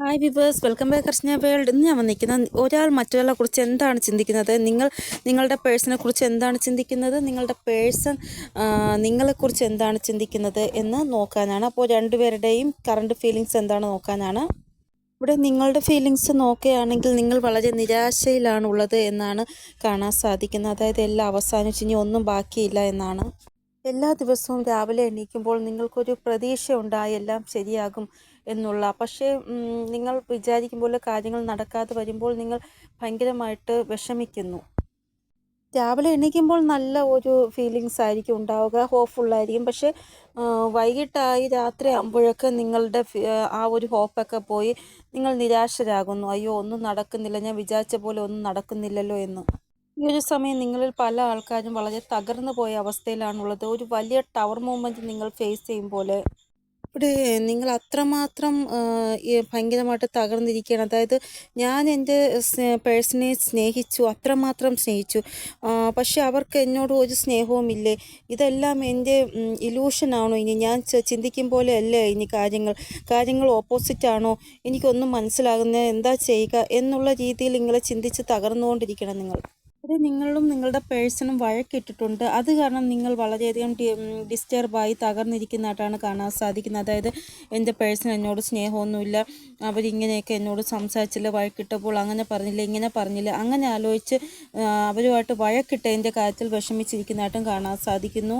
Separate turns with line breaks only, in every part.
Hi viewers welcome back Krishna world ഇന്ന് ഞാൻ വന്നിരിക്കുന്നത് ഒരാൾ മറ്റൊരാളെ കുറിച്ച് എന്താണ് ചിന്തിക്കുന്നത്? നിങ്ങൾ നിങ്ങളുടെ പേഴ്സണെ കുറിച്ച് എന്താണ് ചിന്തിക്കുന്നത്? നിങ്ങളുടെ പേഴ്സൺ നിങ്ങളെക്കുറിച്ച് എന്താണ് ചിന്തിക്കുന്നത് എന്ന് നോക്കാനാണ്. അപ്പോൾ രണ്ടുപേരുടെയും കറണ്ട് ഫീലിങ്സ് എന്താണ് നോക്കാനാണ്. ഇവിടെ നിങ്ങളുടെ ഫീലിങ്സ് നോക്കുകയാണെങ്കിൽ നിങ്ങൾ വളരെ നിരാശയിലാണ് ഉള്ളത് എന്നാണ് കാണാൻ സാധിക്കുന്നത്. അതായത് എല്ലാം അവസാനിച്ച് ഇനി ഒന്നും ബാക്കിയില്ല എന്നാണ്. എല്ലാ ദിവസവും രാവിലെ എണീക്കുമ്പോൾ നിങ്ങൾക്കൊരു പ്രതീക്ഷ ഉണ്ടായി എല്ലാം ശരിയാകും എന്നുള്ള. പക്ഷേ നിങ്ങൾ വിചാരിക്കും പോലെ കാര്യങ്ങൾ നടക്കാതെ വരുമ്പോൾ നിങ്ങൾ ഭയങ്കരമായിട്ട് വിഷമിക്കുന്നു. രാവിലെ എണീക്കുമ്പോൾ നല്ല ഒരു ഫീലിങ്സ് ആയിരിക്കും ഉണ്ടാവുക ഹോപ്പ്ഫുള്ളായിരിക്കും പക്ഷേ വൈകിട്ടായി രാത്രി ആകുമ്പോഴൊക്കെ നിങ്ങളുടെ ആ ഒരു ഹോപ്പൊക്കെ പോയി നിങ്ങൾ നിരാശരാകുന്നു. അയ്യോ ഒന്നും നടക്കുന്നില്ല ഞാൻ വിചാരിച്ച പോലെ ഒന്നും നടക്കുന്നില്ലല്ലോ എന്ന്. ഈ ഒരു സമയം നിങ്ങളിൽ പല ആൾക്കാരും വളരെ തകർന്നു പോയ അവസ്ഥയിലാണുള്ളത്. ഒരു വലിയ ടവർ മൂവ്മെന്റ് നിങ്ങൾ ഫേസ് ചെയ്യും പോലെ. ഇവിടെ നിങ്ങൾ അത്രമാത്രം ഭയങ്കരമായിട്ട് തകർന്നിരിക്കുകയാണ്. അതായത് ഞാൻ എന്റെ പേഴ്സണെ സ്നേഹിച്ചു അത്രമാത്രം സ്നേഹിച്ചു. പക്ഷേ അവർക്ക് എന്നോട് ഒരു സ്നേഹവുമില്ലേ ഇതെല്ലാം എന്റെ ഇലൂഷനാണോ ഇനി? ഞാൻ ചിന്തിക്കും പോലെ അല്ലേ ഇനി കാര്യങ്ങൾ? കാര്യങ്ങൾ ഓപ്പോസിറ്റ് ആണോ? എനിക്കൊന്നും മനസ്സിലാകുന്നത് എന്താ ചെയ്യുക എന്നുള്ള രീതിയിൽ നിങ്ങളെ ചിന്തിച്ച് തകർന്നുകൊണ്ടിരിക്കണം നിങ്ങൾ. ഇവിടെ നിങ്ങളും നിങ്ങളുടെ പേഴ്സണും വഴക്കിട്ടിട്ടുണ്ട്. അത് കാരണം നിങ്ങൾ വളരെയധികം ഡിസ്റ്റർബായി തകർന്നിരിക്കുന്നതായിട്ടാണ് കാണാൻ സാധിക്കുന്നത്. അതായത് എന്റെ പേഴ്സൺ എന്നോട് സ്നേഹമൊന്നുമില്ല. അവരിങ്ങനെയൊക്കെ എന്നോട് സംസാരിച്ചില്ല വഴക്കിട്ടപ്പോൾ അങ്ങനെ പറഞ്ഞില്ല ഇങ്ങനെ പറഞ്ഞില്ല. അങ്ങനെ ആലോചിച്ച് അവരുമായിട്ട് വഴക്കിട്ടതിന്റെ കാര്യത്തിൽ വിഷമിച്ചിരിക്കുന്നതായിട്ടും കാണാൻ സാധിക്കുന്നു.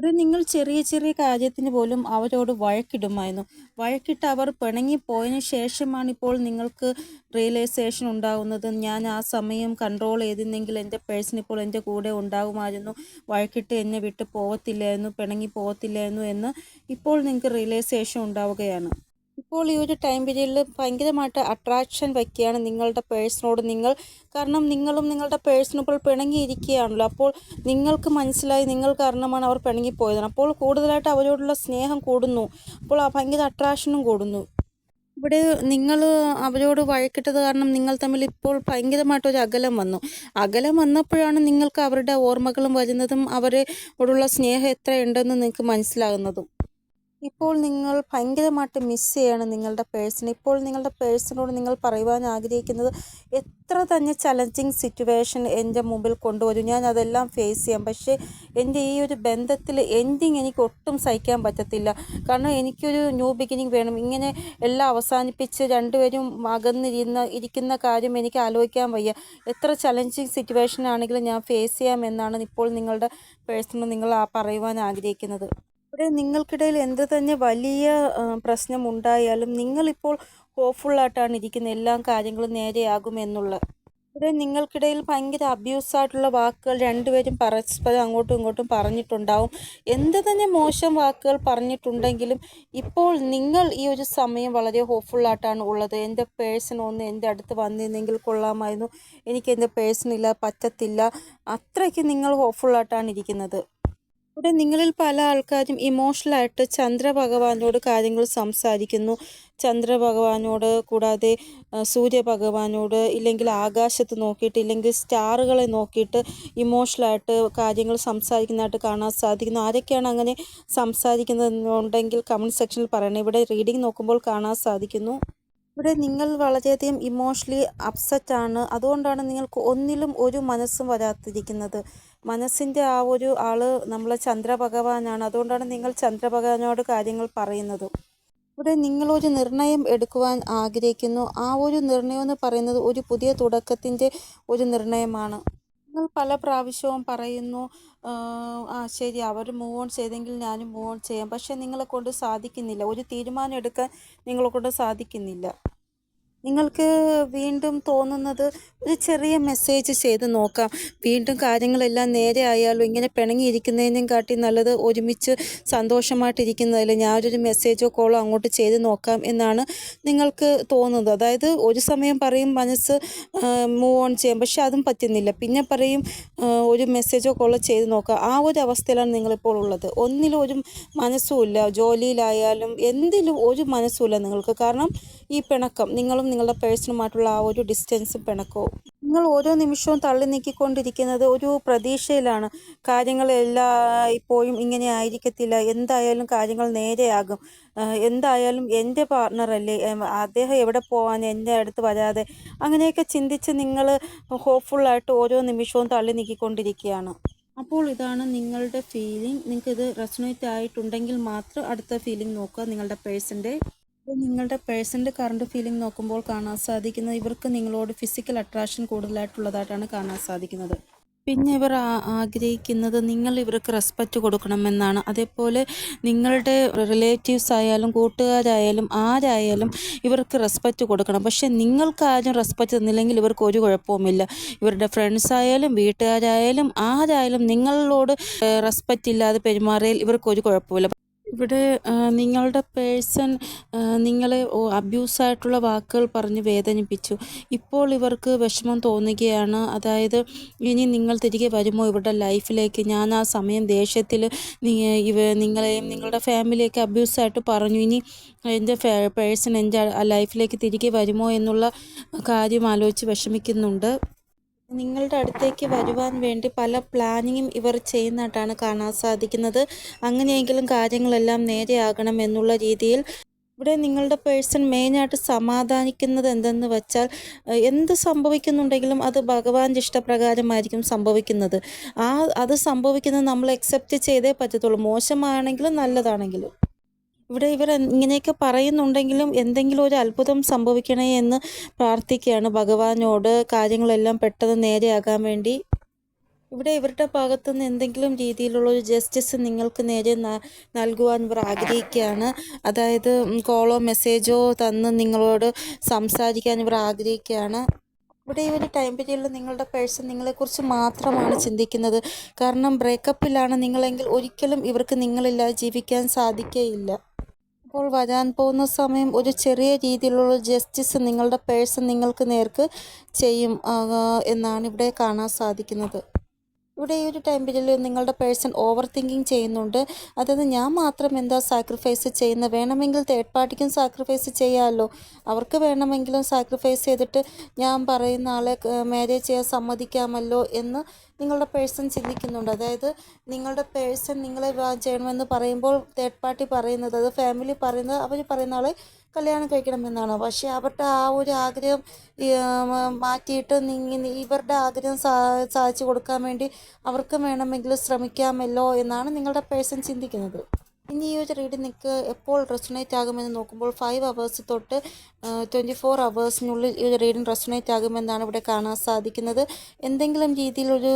ഇവിടെ നിങ്ങൾ ചെറിയ ചെറിയ കാര്യത്തിന് പോലും അവരോട് വഴക്കിടുമായിരുന്നു. വഴക്കിട്ട് അവർ പിണങ്ങിപ്പോയതിനു ശേഷമാണ് ഇപ്പോൾ നിങ്ങൾക്ക് റിയലൈസേഷൻ ഉണ്ടാകുന്നത് ഞാൻ ആ സമയം കൺട്രോൾ ചെയ്തിരുന്നെങ്കിൽ എന്റെ പേഴ്സൺ ഇപ്പോൾ എന്റെ കൂടെ ഉണ്ടാകുമായിരുന്നു വഴക്കിട്ട് എന്നെ വിട്ട് പോകത്തില്ലായിരുന്നു പിണങ്ങി പോകത്തില്ലായിരുന്നു എന്ന് ഇപ്പോൾ നിങ്ങൾക്ക് റിയലൈസേഷൻ ഉണ്ടാവുകയാണ്. ഇപ്പോൾ ഈ ഒരു ടൈം പീരീഡിൽ ഭയങ്കരമായിട്ട് അട്രാക്ഷൻ വയ്ക്കുകയാണ് നിങ്ങളുടെ പേഴ്സണോട് നിങ്ങൾ. കാരണം നിങ്ങളും നിങ്ങളുടെ പേഴ്സണും ഇപ്പോൾ പിണങ്ങിയിരിക്കുകയാണല്ലോ. അപ്പോൾ നിങ്ങൾക്ക് മനസ്സിലായി നിങ്ങൾ കാരണമാണ് അവർ പിണങ്ങിപ്പോയത്. അപ്പോൾ കൂടുതലായിട്ട് അവരോടുള്ള സ്നേഹം കൂടുന്നു. അപ്പോൾ ഭയങ്കര അട്രാക്ഷനും കൂടുന്നു. ഇവിടെ നിങ്ങൾ അവരോട് വഴക്കിട്ടത് കാരണം നിങ്ങൾ തമ്മിൽ ഇപ്പോൾ ഭയങ്കരമായിട്ടൊരു അകലം വന്നു. അകലം വന്നപ്പോഴാണ് നിങ്ങൾക്ക് അവരുടെ ഓർമ്മകളും വരുന്നതും അവരോടുള്ള സ്നേഹം എത്രയുണ്ടെന്ന് നിങ്ങൾക്ക് മനസ്സിലാകുന്നതും. ഇപ്പോൾ നിങ്ങൾ ഭയങ്കരമായിട്ട് മിസ് ചെയ്യാണ് നിങ്ങളുടെ പേഴ്സൺ ഇപ്പോൾ നിങ്ങളുടെ പേഴ്സണോട് നിങ്ങൾ പറയുവാൻ ആഗ്രഹിക്കുന്നത് എത്ര തന്നെ ചലഞ്ചിങ് സിറ്റുവേഷൻ എന്റെ മുമ്പിൽ കൊണ്ടുവരും. ഞാൻ അതെല്ലാം ഫേസ് ചെയ്യാം. പക്ഷേ എന്റെ ഈ ഒരു ബന്ധത്തിൽ എൻഡിങ് എനിക്ക് ഒട്ടും സഹിക്കാൻ പറ്റത്തില്ല. കാരണം എനിക്കൊരു ന്യൂ ബിഗിനിങ് വേണം. ഇങ്ങനെ എല്ലാം അവസാനിപ്പിച്ച് രണ്ടുപേരും അകന്നിരുന്ന ഇരിക്കുന്ന കാര്യം എനിക്ക് ആലോചിക്കാൻ വയ്യ. എത്ര ചലഞ്ചിങ് സിറ്റുവേഷൻ ആണെങ്കിലും ഞാൻ ഫേസ് ചെയ്യാം എന്നാണ് ഇപ്പോൾ നിങ്ങളുടെ പേഴ്സൺ നിങ്ങൾ പറയുവാൻ ആഗ്രഹിക്കുന്നത്. ഇവിടെ നിങ്ങൾക്കിടയിൽ എന്ത് തന്നെ വലിയ പ്രശ്നം ഉണ്ടായാലും നിങ്ങളിപ്പോൾ ഹോപ്പ്ഫുള്ളായിട്ടാണ് ഇരിക്കുന്നത്. എല്ലാ കാര്യങ്ങളും നേരെയാകുമെന്നുള്ള ഇവിടെ നിങ്ങൾക്കിടയിൽ ഭയങ്കര അബ്യൂസായിട്ടുള്ള വാക്കുകൾ രണ്ടുപേരും പരസ്പരം അങ്ങോട്ടും ഇങ്ങോട്ടും പറഞ്ഞിട്ടുണ്ടാവും. എന്ത് തന്നെ മോശം വാക്കുകൾ പറഞ്ഞിട്ടുണ്ടെങ്കിലും ഇപ്പോൾ നിങ്ങൾ ഈ ഒരു സമയം വളരെ ഹോപ്പ്ഫുള്ളായിട്ടാണ് ഉള്ളത്. എന്റെ പേഴ്സൺ ഒന്ന് എന്റെ അടുത്ത് വന്നിരുന്നെങ്കിൽ കൊള്ളാമായിരുന്നു. എനിക്ക് എന്റെ പേഴ്സൺ ഇല്ല പറ്റത്തില്ല. അത്രയ്ക്ക് നിങ്ങൾ ഹോപ്പ്ഫുള്ളായിട്ടാണ് ഇരിക്കുന്നത്. ഇവിടെ നിങ്ങളിൽ പല ആൾക്കാരും ഇമോഷണലായിട്ട് ചന്ദ്രഭഗവാനോട് കാര്യങ്ങൾ സംസാരിക്കുന്നു. ചന്ദ്രഭഗവാനോട് കൂടാതെ സൂര്യഭഗവാനോട് ഇല്ലെങ്കിൽ ആകാശത്ത് നോക്കിയിട്ട് ഇല്ലെങ്കിൽ സ്റ്റാറുകളെ നോക്കിയിട്ട് ഇമോഷണലായിട്ട് കാര്യങ്ങൾ സംസാരിക്കുന്നതായിട്ട് കാണാൻ സാധിക്കുന്നു. ആരൊക്കെയാണ് അങ്ങനെ സംസാരിക്കുന്നതെന്നുണ്ടെങ്കിൽ കമന്റ് സെക്ഷനിൽ പറയണം. ഇവിടെ റീഡിംഗ് നോക്കുമ്പോൾ കാണാൻ സാധിക്കുന്നു. ഇവിടെ നിങ്ങൾ വളരെയധികം ഇമോഷണലി അപ്സെറ്റ് ആണ്. അതുകൊണ്ടാണ് നിങ്ങൾക്ക് ഒന്നിലും ഒരു മനസ്സും വരാതിരിക്കുന്നത്. മനസ്സിന്റെ ആ ഒരു ആൾ നമ്മളെ ചന്ദ്രഭഗവാനാണ്. അതുകൊണ്ടാണ് നിങ്ങൾ ചന്ദ്രഭഗവാനോട് കാര്യങ്ങൾ പറയുന്നത്. ഇവിടെ നിങ്ങളൊരു നിർണയം എടുക്കുവാൻ ആഗ്രഹിക്കുന്നു. ആ ഒരു നിർണയം എന്ന് പറയുന്നത് ഒരു പുതിയ തുടക്കത്തിന്റെ ഒരു നിർണയമാണ്. നിങ്ങൾ പല പ്രാവശ്യവും പറയുന്നു ആ ശരി അവർ മൂവ് ഓൺ ചെയ്തെങ്കിൽ ഞാനും മൂവ് ഓൺ ചെയ്യാം. പക്ഷേ നിങ്ങളെ കൊണ്ട് സാധിക്കുന്നില്ല. ഒരു തീരുമാനം എടുക്കാൻ നിങ്ങളെ കൊണ്ട് സാധിക്കുന്നില്ല. നിങ്ങൾക്ക് വീണ്ടും തോന്നുന്നത് ഒരു ചെറിയ മെസ്സേജ് ചെയ്ത് നോക്കാം. വീണ്ടും കാര്യങ്ങളെല്ലാം നേരെ ആയാലും ഇങ്ങനെ പിണങ്ങിയിരിക്കുന്നതിനും കാട്ടി നല്ലത് ഒരുമിച്ച് സന്തോഷമായിട്ടിരിക്കുന്നതിൽ ഞാനൊരു മെസ്സേജോ കോളോ അങ്ങോട്ട് ചെയ്ത് നോക്കാം എന്നാണ് നിങ്ങൾക്ക് തോന്നുന്നത്. അതായത് ഒരു സമയം പറയും മനസ്സ് മൂവ് ഓൺ ചെയ്യാം പക്ഷെ അതും പറ്റുന്നില്ല. പിന്നെ പറയും ഒരു മെസ്സേജോ കോളോ ചെയ്ത് നോക്കാം. ആ ഒരു അവസ്ഥയിലാണ് നിങ്ങളിപ്പോൾ ഉള്ളത്. ഒന്നിലും ഒരു മനസ്സുമില്ല ജോലിയിലായാലും എന്തിലും ഒരു മനസ്സുമില്ല നിങ്ങൾക്ക്. കാരണം ഈ പിണക്കം നിങ്ങളും നിങ്ങളുടെ പേഴ്സണുമായിട്ടുള്ള ആ ഒരു ഡിസ്റ്റൻസും പിണക്കവും നിങ്ങൾ ഓരോ നിമിഷവും തള്ളി നീക്കിക്കൊണ്ടിരിക്കുന്നത് ഒരു പ്രതീക്ഷയിലാണ്. കാര്യങ്ങളെല്ലാം ഇപ്പോഴും ഇങ്ങനെ ആയിരിക്കത്തില്ല. എന്തായാലും കാര്യങ്ങൾ നേരെയാകും. എന്തായാലും എന്റെ പാർട്ണറല്ലേ അദ്ദേഹം എവിടെ പോകാൻ എന്റെ അടുത്ത് വരാതെ. അങ്ങനെയൊക്കെ ചിന്തിച്ച് നിങ്ങൾ ഹോപ്പ്ഫുള്ളായിട്ട് ഓരോ നിമിഷവും തള്ളി നീക്കിക്കൊണ്ടിരിക്കുകയാണ്. അപ്പോൾ ഇതാണ് നിങ്ങളുടെ ഫീലിംഗ് നിങ്ങൾക്കിത് ഇത് റെസണേറ്റ് ആയിട്ടുണ്ടെങ്കിൽ മാത്രം അടുത്ത ഫീലിംഗ് നോക്കുക. നിങ്ങളുടെ പേഴ്സന്റെ നിങ്ങളുടെ പേഴ്സന്റെ കറണ്ട് ഫീലിംഗ് നോക്കുമ്പോൾ കാണാൻ സാധിക്കുന്നത് ഇവർക്ക് നിങ്ങളോട് ഫിസിക്കൽ അട്രാക്ഷൻ കൂടുതലായിട്ടുള്ളതായിട്ടാണ് കാണാൻ സാധിക്കുന്നത്. പിന്നെ ഇവർ ആഗ്രഹിക്കുന്നത് നിങ്ങൾ ഇവർക്ക് റെസ്പെക്റ്റ് കൊടുക്കണമെന്നാണ്. അതേപോലെ നിങ്ങളുടെ റിലേറ്റീവ്സ് ആയാലും കൂട്ടുകാരായാലും ആരായാലും ഇവർക്ക് റെസ്പെക്റ്റ് കൊടുക്കണം. പക്ഷെ നിങ്ങൾക്ക് ആരും റെസ്പെക്റ്റ് തന്നില്ലെങ്കിൽ ഇവർക്ക് ഒരു കുഴപ്പവുമില്ല. ഇവരുടെ ഫ്രണ്ട്സ് ആയാലും വീട്ടുകാരായാലും ആരായാലും നിങ്ങളോട് റെസ്പെക്റ്റ് ഇല്ലാതെ പെരുമാറിയാൽ ഇവർക്ക് ഒരു കുഴപ്പമില്ല ഇവിടെ നിങ്ങളുടെ പേഴ്സൺ നിങ്ങളെ അബ്യൂസായിട്ടുള്ള വാക്കുകൾ പറഞ്ഞ് വേദനിപ്പിച്ചു. ഇപ്പോൾ ഇവർക്ക് വിഷമം തോന്നുകയാണ്. അതായത് ഇനി നിങ്ങൾ തിരികെ വരുമോ ഇവരുടെ ലൈഫിലേക്ക്? ഞാൻ ആ സമയം ദേഷ്യത്തിൽ ഇവ നിങ്ങളെയും നിങ്ങളുടെ ഫാമിലിയൊക്കെ അബ്യൂസായിട്ട് പറഞ്ഞു. ഇനി എന്റെ പേഴ്സൺ എന്റെ ലൈഫിലേക്ക് തിരികെ വരുമോ എന്നുള്ള കാര്യം ആലോചിച്ച് വിഷമിക്കുന്നുണ്ട്. നിങ്ങളുടെ അടുത്തേക്ക് വരുവാൻ വേണ്ടി പല പ്ലാനിങ്ങും ഇവർ ചെയ്യുന്നതായിട്ടാണ് കാണാൻ സാധിക്കുന്നത്. അങ്ങനെയെങ്കിലും കാര്യങ്ങളെല്ലാം നേരെയാകണം എന്നുള്ള രീതിയിൽ ഇവിടെ നിങ്ങളുടെ പേഴ്സൺ മെയിനായിട്ട് സമാധാനിക്കുന്നത് എന്തെന്ന് വെച്ചാൽ എന്ത് സംഭവിക്കുന്നുണ്ടെങ്കിലും അത് ഭഗവാന്റെ ഇഷ്ടപ്രകാരമായിരിക്കും സംഭവിക്കുന്നത്. ആ അത് സംഭവിക്കുന്നത് നമ്മൾ അക്സെപ്റ്റ് ചെയ്തേ പറ്റത്തുള്ളൂ. മോശമാണെങ്കിലും നല്ലതാണെങ്കിലും. ഇവിടെ ഇവർ ഇങ്ങനെയൊക്കെ പറയുന്നുണ്ടെങ്കിലും എന്തെങ്കിലും ഒരു അത്ഭുതം സംഭവിക്കണേ എന്ന് പ്രാർത്ഥിക്കുകയാണ്. ഭഗവാനോട് കാര്യങ്ങളെല്ലാം പെട്ടെന്ന് നേരെയാകാൻ വേണ്ടി. ഇവിടെ ഇവരുടെ ഭാഗത്തുനിന്ന് എന്തെങ്കിലും രീതിയിലുള്ള ഒരു ജസ്റ്റിസ് നിങ്ങൾക്ക് നേരെ നൽകുവാൻ ഇവർ ആഗ്രഹിക്കുകയാണ്. അതായത് കോളോ മെസ്സേജോ തന്ന് നിങ്ങളോട് സംസാരിക്കാൻ ഇവർ ആഗ്രഹിക്കുകയാണ്. ഇവിടെ ഈ ഒരു ടൈം പീരീഡിൽ നിങ്ങളുടെ പേഴ്സൺ നിങ്ങളെക്കുറിച്ച് മാത്രമാണ് ചിന്തിക്കുന്നത്. കാരണം ബ്രേക്കപ്പിലാണ് നിങ്ങളെങ്കിൽ ഒരിക്കലും ഇവർക്ക് നിങ്ങളില്ലാതെ ജീവിക്കാൻ സാധിക്കുകയില്ല. അപ്പോൾ വരാൻ പോകുന്ന സമയം ഒരു ചെറിയ രീതിയിലുള്ള ജസ്റ്റിസ് നിങ്ങളുടെ പേഴ്സൺ നിങ്ങൾക്ക് നേർക്ക് ചെയ്യും എന്നാണ് ഇവിടെ കാണാൻ സാധിക്കുന്നത്. ഇവിടെ ഈ ഒരു ടൈം നിങ്ങളുടെ പേഴ്സൺ ഓവർ തിങ്കിങ് ചെയ്യുന്നുണ്ട്. അതായത് ഞാൻ മാത്രം എന്താ സാക്രിഫൈസ് ചെയ്യുന്നത് വേണമെങ്കിൽ തേർഡ് പാർട്ടിക്കും സാക്രിഫൈസ് ചെയ്യാമല്ലോ അവർക്ക് വേണമെങ്കിലും സാക്രിഫൈസ് ചെയ്തിട്ട് ഞാൻ പറയുന്ന ആളെ മാരേജ് ചെയ്യാൻ സമ്മതിക്കാമല്ലോ എന്ന് നിങ്ങളുടെ പേഴ്സൺ ചിന്തിക്കുന്നുണ്ട്. അതായത് നിങ്ങളുടെ പേഴ്സൺ നിങ്ങളെ വിവാഹം ചെയ്യണമെന്ന് പറയുമ്പോൾ തേർഡ് പാർട്ടി പറയുന്നത് അത് ഫാമിലി പറയുന്നത് അവർ പറയുന്ന ആളെ കല്യാണം കഴിക്കണമെന്നാണ്? പക്ഷേ അവരുടെ ആ ഒരു ആഗ്രഹം മാറ്റിയിട്ട് നിങ്ങ- ഇവരുടെ ആഗ്രഹം സാധിച്ചു കൊടുക്കാൻ വേണ്ടി അവർക്കും വേണമെങ്കിൽ ശ്രമിക്കാമല്ലോ എന്നാണ് നിങ്ങളുടെ പേഴ്സൺ ചിന്തിക്കുന്നത്. ഇനി ഈ ഒരു റീഡിങ് നിങ്ങൾക്ക് എപ്പോൾ റെസണേറ്റ് ആകുമെന്ന് നോക്കുമ്പോൾ ഫൈവ് അവേഴ്സ് തൊട്ട് ട്വന്റി ഫോർ അവേഴ്സിനുള്ളിൽ ഈ ഒരു റീഡിങ് റെസണേറ്റ് ആകുമെന്നാണ് ഇവിടെ കാണാൻ സാധിക്കുന്നത്. എന്തെങ്കിലും രീതിയിലൊരു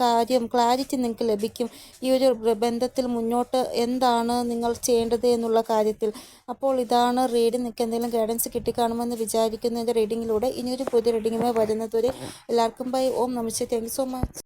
കാര്യം ക്ലാരിറ്റി നിങ്ങൾക്ക് ലഭിക്കും. ഈ ഒരു ബന്ധത്തിൽ മുന്നോട്ട് എന്താണ് നിങ്ങൾ ചെയ്യേണ്ടത് എന്നുള്ള കാര്യത്തിൽ. അപ്പോൾ ഇതാണ് റീഡ് നിങ്ങൾക്ക് എന്തെങ്കിലും ഗൈഡൻസ് കിട്ടിക്കാണുമെന്ന് വിചാരിക്കുന്ന റീഡിങ്ങിലൂടെ ഇനിയൊരു പുതിയ റീഡിങ്ങുമായി വരുന്നതുവരെ എല്ലാവർക്കും ബൈ ഓം നമസ്തേ താങ്ക് സോ മച്ച്